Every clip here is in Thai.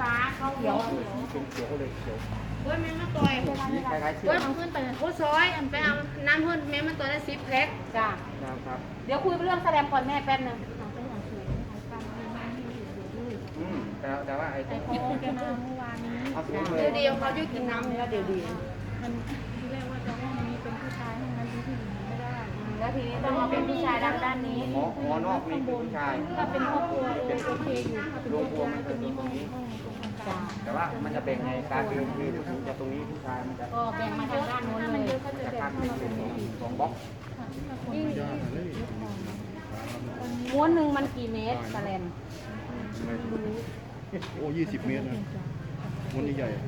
ฟ้าเขาเขียวเป็นเขียวเลยเขียวเว้ยแม่มาต่อยสีคล้ายๆเชือเว้ยกมันขึ้นไปโอ้ซอยอันไปเอาน้ำเพิ่นแม่มันตัวได้สิบแพ็คจ้านะครับเดี๋ยวคุยเรื่องแสดงก่อนแม่แป๊บนึงอืมแต่แต่ว่าไอ้ตรงโอ้แกมาเมื่อวานนี้เอาสีเดี๋ยยวเดียวเขาจะกินน้ำแล้วเดี๋ยวเดียวมัน แล้วทีนี้ต้องมาเป็นผู้ชายด้านด้านนี้หมอหมอนอกนี่คือผู้ชายถ้าเป็นครอบครัวโอเคอยู่ถ้าเป็นรครวอมบครรัววมมันตรงจะนี้ตรงห้องนี้ตรงกลางแต่ว่ามันจะแบ่งไงการคือคือจะตรงนี้ผู้ชายมันจะก็แบ่งมาทางด้านโน้นถ้าเลมันยเยอะก็จะจะแบ่กางรเข้าเป็นมาตรงนี้สองบล็อกค่ะถ้าคนเยอะม้วนหนึ่งมันกี่เมตรแสลมโอ้ยี่สิบเมตรนะ มันใหญ่ๆอะ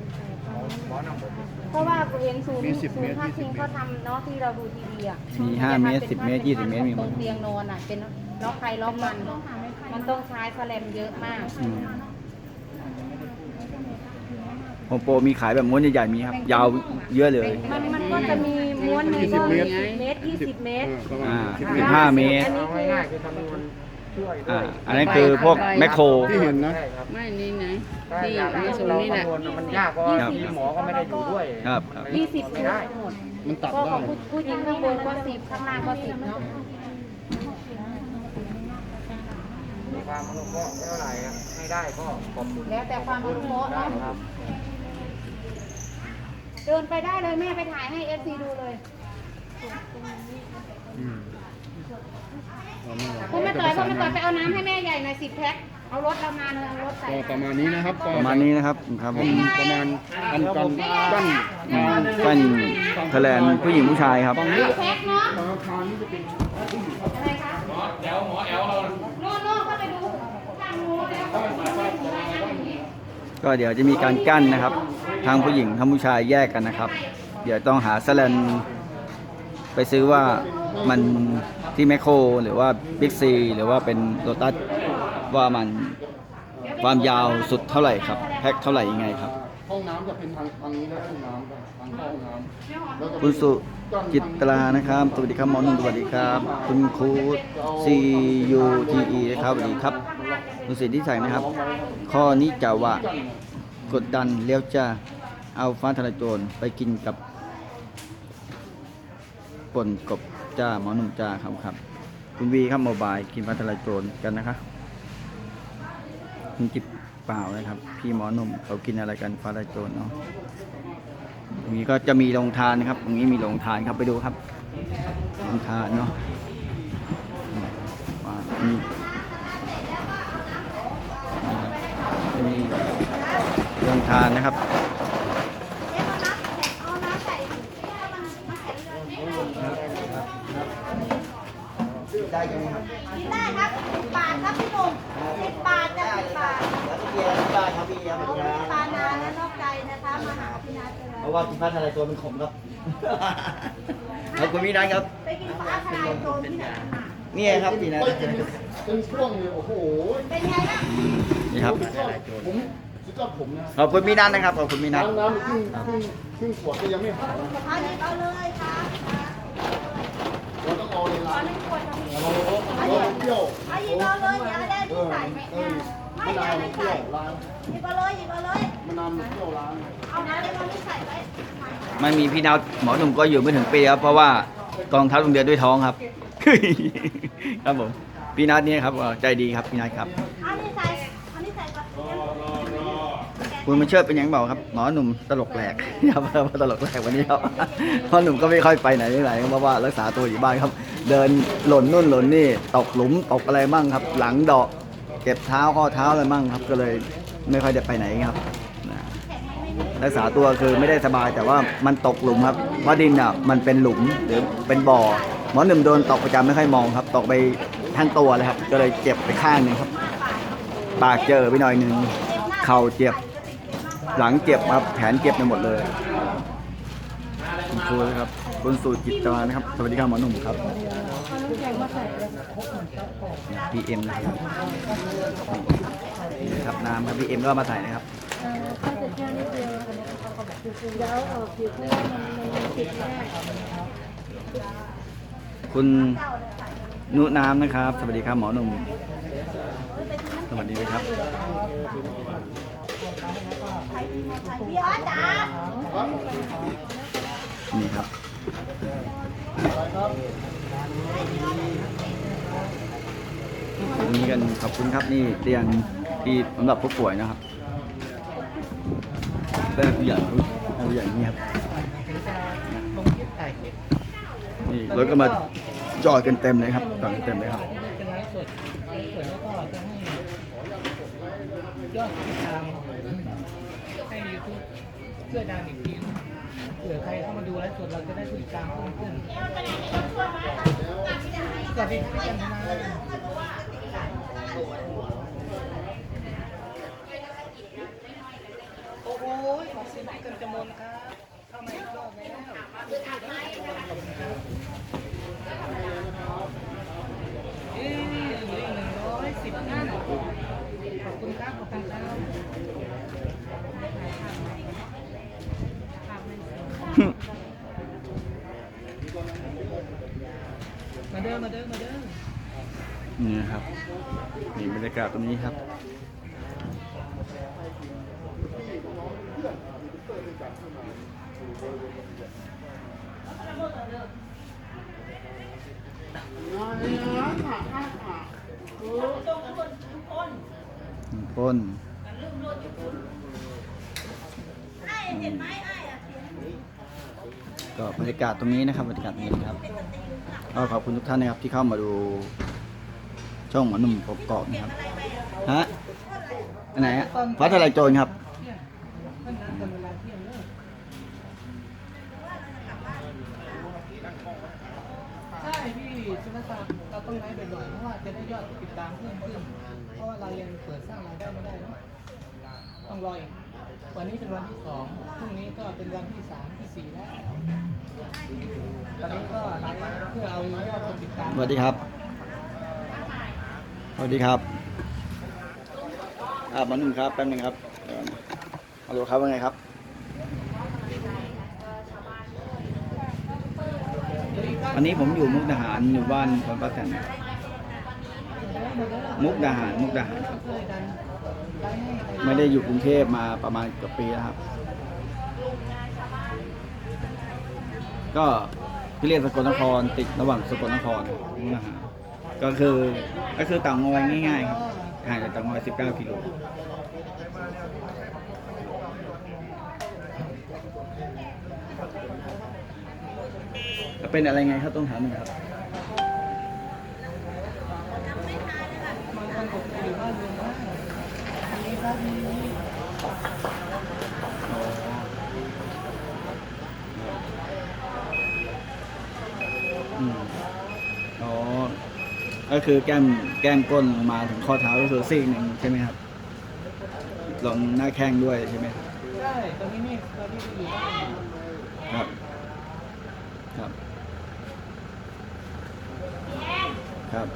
หมอนำผมเพราะว่าเห็นศูนย์มี10ศูเมนตย์รภาค20พิงเขาทำเนาะที่เราดูทีวีอะมีห้าเมตรสิบเมตรยี่สิบเมตรมีหตมรดงเตียงนอนอะเป็นล็อกใครล็อกมัน มันต้องใช้แสลมเยอะมากอืมโฮมโปรมีขายแบบม้วนใหญ่ๆมีครับ ยาวเยอะเลย มันมันก็จะมีม้วนหนึ่งก็20เมตรเมตรยี่สิบเมตร ประมาณอ่าสิบสิเมบตรห้าเมตรเอาง่ายๆคือทำให้มันช่วยด้ว อ่ายอันนั้นคือพวกแมคโคร ที่เห็นนะใช่ครับไม่นี่ไงถ้าที่อยากให้มาส่งเรานี่แหละคำนวณมันยากเพราะว่าครับทีมหมอก็ไม่ได้อยู่ด้วยครับ มันยี่สิบไม่ได้ หมดมันตัดก็ขได้องผู้ผู้หญิงข้างบนก็สิบข้างล่างก็สิบเนาะ มีความอนุเคราะห์ไม่เท่าไหร่อะให้ได้ก็ขอบคุณแล้วแต่ความอนุเคราะห์ได้เนาะครับ เดินไปได้เลยแม่ไปถ่ายให้เอฟซีดูเลย อืม เอาไม่เอาคุณแม่ต่อยคุณแม่ต่อยไปเอาน้ำให้แม่ใหญ่หน่อยสิบแพ็คเอารถเรามาเลยเอารถใส่ก็ประมาณนี้นะครับก็ประมาณนี้นะครับครับผมประมาณอันกันกั้นอืมเป็นแถลงผู้หญิงผู้ชายครับ สิบแพ็คเนาะอาคารนี้จะเป็นอะไรคะหมอแอลหมอแอลเราโน่นโน่นเข้าไปดูทางโน้นแล้วก็เดี๋ยวจะมีการกั้นนะครับ ทางผู้หญิงทั้งผู้ชายแยกกันนะครับ เดี๋ยวต้องหาแสแลนไปซื้อว่า มันที่แมคโครหรือว่าบิ๊กซีหรือว่าเป็นโ o ตัสว่ามันความยาวสุดเท่าไหร่ครับ แพ็คเท่าไหร่ยังไงครับ ห้องน้ำจะเป็นทางทางนี้นะห้องน้ำทางเข้าห้องน้ำแล้วจะคุณสุจิตรานะครับ สวัสดีครับหมอหนุ่มสวัสดีครับ คุณครู C U T E นะครับสวัสดีครับคุณสิทธิศักดิ์นะครับ ข้อนี้จะว่ากดดันแล้วจะเอาฟ้าทลายโจรไปกินกับ ป่นกบจ้าหมอหนุ่มจ้าครับครับคุณวีครับโมบายกินฟ้าทลายโจรกันนะคะคุณจิบเปล่านะครับ พี่หมอหนุ่มเขากินอะไรกันฟ้าทลายโจรเนาะตรงนี้ก็จะมีโรงทานนะครับ ตรงนี้มีโรงทานครับไปดูครับโรงทานเนาะมานี่จะมีโรงทานนะครับ ได้ยังครับกินได้ครับสิบบาทครับพี่หนุ่มสิบบาทจ้ะสิบบาทแล้วก็เบียร์ที่บ้านครับพี่ครับโอ้ยปลานาและนอกใจนะคะมาหาพี่นัทเลยเพราะว่ากินฟ้าทลายโจรมันขมครับขอบคุณพี่นัทครับ ไปกินปลาทลายโจรที่ไหนมานี่ครับพี่นัทเป็นช่วงเลยโอ้โห เป็นไงบ้างนี่ครับผมสุดยอดผมนะขอบคุณพี่นัทนะครับขอบคุณพี่นัทน้ำน้ำครึ่งครึ่งครึ่งขวดก็ยังไม่หายเอาหยิบเอาเลยครับเราต้องเอาเลยล้างเราเราเปรี้ยว เอาหยิบเอาเลยเดี๋ยวได้ เอที่อใส่ไม่มะเดี๋นายวมันไม่เปรี้ใส่ยวล้างหยิบเอาเลยหยิบเอาเลยมะนาวมันเปรี้ยวล้างเอาน้ำเลมันไม่ใส่ไว้มันมีพี่นัทหมอหนุ่มก็อยู่ไม่ถึงปีครับเพราะว่ากองทัพโรงเรียนด้วยท้องครับ ครับผมพี่นัทเนี่ยครับเอ่อใจดีครับพี่นัทครับ เอานี่ใส่เอานี่ใส่ก่อนคุณมาเชิดเป็นยังเปล่าครับหมอหนุ่มตลกแหลก ครับตลกแหลกวันนี้ครับหมอหนุ่มก็ไม่ค่อยไปไหนที่ไหนครับเพราะว่ารักษาตัวอยู่บ้านครับ เดินหล่นนู่นหล่นนี่ตกหลุมตกอะไรบ้างครับ หลังเดาะ เก็บเท้าข้อเท้าอะไรบ้างครับ ก็เลยไม่ค่อยได้ไปไหนครับนะรักษาตัวคือไม่ได้สบายแต่ว่ามันตกหลุมครับเพราดินอะมันเป็นหลุมหรือเป็นบ่อหมอหนุ่มโดนตกประจำไม่ค่อยมองครับ ตกไปทั้งตัวเลยครับ ก็เลยเจ็บไปข้างหนึงครับ ปากเจอไปหน่อยหนึ่งเข่าเจ็บ หลังเจ็บครับแขนเจ็บไปหมดเลยคุณครูนะครับคุณสูตรจิตรานะครับ สวัสดีครับหมอหนุ่มครับ พีเอ็มนะครับนี่ครับน้ำครับพีเอ็มก็มาใส่นะครับคุณนุน้ำนะครับ สวัสดีครับหมอหนุ่มสวัสดีครับนี่ครับ นี่กันขอบคุณครับนี่เตียงที่สำหรับผู้ป่วยนะครับแบบผู้ใหญ่แบบผู้ใหญ่นี่ครับนี่รถก็มาจอดกันเต็มเลยครับจอดกันเต็มเลยครับยอดติดตามให้ยูทูบเพื่อดังอีกที ผื่อใครเข้ามาดูไลฟ์สดเราจะได้ผู้ติดตามเพิ่มขึ้นสวัสดีพี่กันนาโอ้โหขอเสียงพี่กันจมนครับเข้ามาอีกรอบแล้วเอ๊ะเหลืออีกหนึ่งร้อยสิบท่าขอบคุณครับขอบคุณครับ มาเด้อมาเด้อมาเด้อนี่ครับนี่บรรยากาศตรงนี้ครับพ่น ก็บรรยากาศตรงนี้นะครับบรรยากาศนี้นะครับก็ขอบคุณทุกท่านนะครับที่เข้ามาดูช่องหมอหนุ่มกกอกนะครับฮะอันไหนฮะฟ้าทลายโจรครับเที่ยงเพิ่นนัดกันเวลาเที่ยงเลิกใช่พี่สุภาษาเราต้องไลฟ์บ่อยๆเพราะว่าจะได้ยอดติดตามเพิ่มขึ้นเพราะว่าเรายังเปิดสร้างรายได้ไม่ได้เนอะต้องรออีก วันนี้เป็นวันที่สองพรุ่งนี้ก็เป็นวันที่สามที่สี่แล้วตอนนี้ก็ไลฟ์เพื่อเอายอดคนติดตามสวัสดีครับ สวัสดีครับอ่าหมอหนุ่มครับแป๊บนึงครับเดี๋ยวนะฮัลโหลครับว่าไงครับวันนี้ผมอยู่มุกดาหารอยู่บ้านคนป้าแตนมุกดาหารมุกดาหารครับ ไม่ได้อยู่กรุงเทพมาประมาณเกือบปีแล้วครับ ก็ที่เรียนสกลนครติดระหว่างสกลนครมุกดาหารก็คือก็คือเต่างอยง่ายๆครับห่างจากเต่างอย 19กิโลเป็นอะไรไงครับต้องถามหน่อยครับบางคนบ อกอยู่บ้านเรือนบ้านอันนี้ครับมีอืมอ๋อ ก็คือแก้มแก้มก้นลงมาถึงข้อเท้าก็คือซีกหนึ่งใช่ไหมครับ ลงหน้าแข้งด้วยใช่ไหมครับใช่ตอนนี้นี่เราที่อยู่บ้านครับ ครับ ครับ